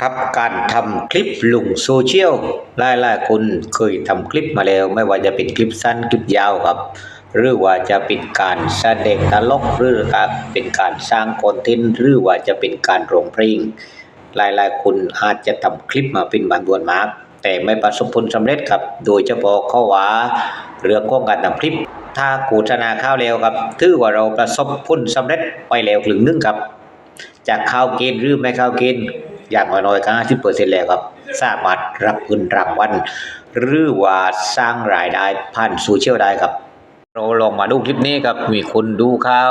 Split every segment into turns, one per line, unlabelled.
ครับการทำคลิปลงโซเชียลหลายๆคนเคยทำคลิปมาแล้ว ไม่ว่าจะเป็นคลิปสั้นคลิปยาวครับ หรือว่าจะเป็นการแสดงตลกหรือการเป็นการสร้างคอนเทนต์หรือว่าจะเป็นการร้องเพลงหลายๆคนอาจจะทำคลิปมาเป็นบางดวนมาก แต่ไม่ประสบผลสำเร็จครับ โดยเฉพาะข้อว่าเรื่องของการทำคลิป ถ้าโฆษณาข้าวแล้วครับถือว่าเราประสบผลสำเร็จไปแล้วครึ่งนึงครับ จากข้าวเกณฑ์หรือไม่ข้าวเกณฑ์ อย่างน้อยๆก็ห้าสิบเปอร์เซ็นต์แล้วครับ สามารถรับเงินรางวัลหรือว่าสร้างรายได้ผ่านโซเชียลได้ครับ เราลองมาดูคลิปนี้ครับ มีคนดูเข้า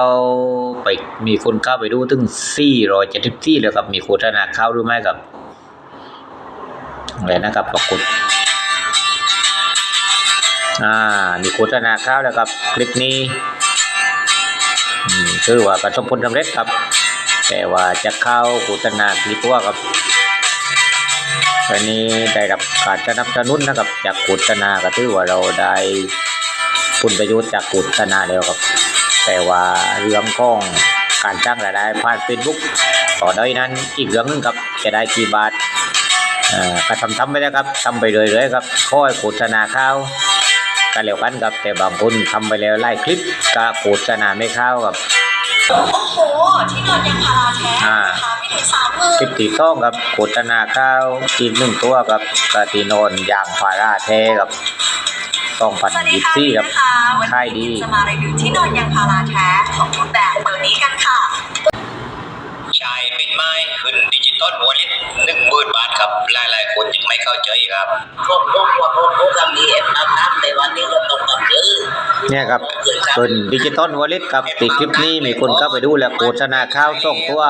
ไปมีคนเข้าไปดูถึง474แล้วครับมีโฆษณาเข้าหรือไม่ครับอะไรนะครับปรากฏอ่ามีโฆษณาเข้าแล้วครับ คลิปนี้อืมถือว่าประสบผลสำเร็จครับ แต่ว่าจะเข้าโฆษณาคลิปว่าครับวันนี้ได้รับการสนับสนุนนะครับ จากโฆษณาก็ถือว่าเราได้ผลประโยชน์จากโฆษณาแล้วครับ แต่ว่าเรื่องของการสร้างรายได้ผ่านเฟซบุ๊กต่อได้นั้นอีกเรื่องหนึงครับจะได้กี่บาทอ่อก็ทำทำไปแล้วครับทำไปเรื่อยๆครับค่อยโฆษณาเข้ากันแล้วกันครับแต่บางคนทำไปแล้วไล่คลิปก็โฆษณาไม่เข้าครับ
โอ้โห ที่นอนยางพาราแท้
อ่า
ราคาไม่ถึงสามหมื่น
คลิปที่สองครับโฆษณาข้าวอีกหนึ่งตัวครับกตินอนยางพาราแท้ครับต้องพัน
สวัสดี
ยิบ
ค่ะ
ซี่ครับ
นะคะวัน
ขาย
นี้
ดี
จะมารีวิวที่นอนยางพาราแท้ของรูปแบบตัวนี้กันค่ะ
ชายเป็นไม้ขึ้นดิจิตอลวอลเล็ตหนึ่งหมื่นบาทครับ หลายๆคนยังไม่เข้าใจครับ
ผมผมว่าผมผมทำดีเอ็มทำทำแต่วันนี้ก็ต้องทำเยอะ
เนี่ยครับ เป็นดิจิตอลวอลเล็ตกับติดคลิปนี้มีคนเข้าไปดูและโฆษณาข้าวส่งตัว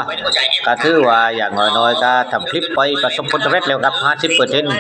กระทือว่าอย่างน้อยๆก็ทำคลิปไปประสบผลสำเร็จแล้วครับ50เปอร์เซ็นต์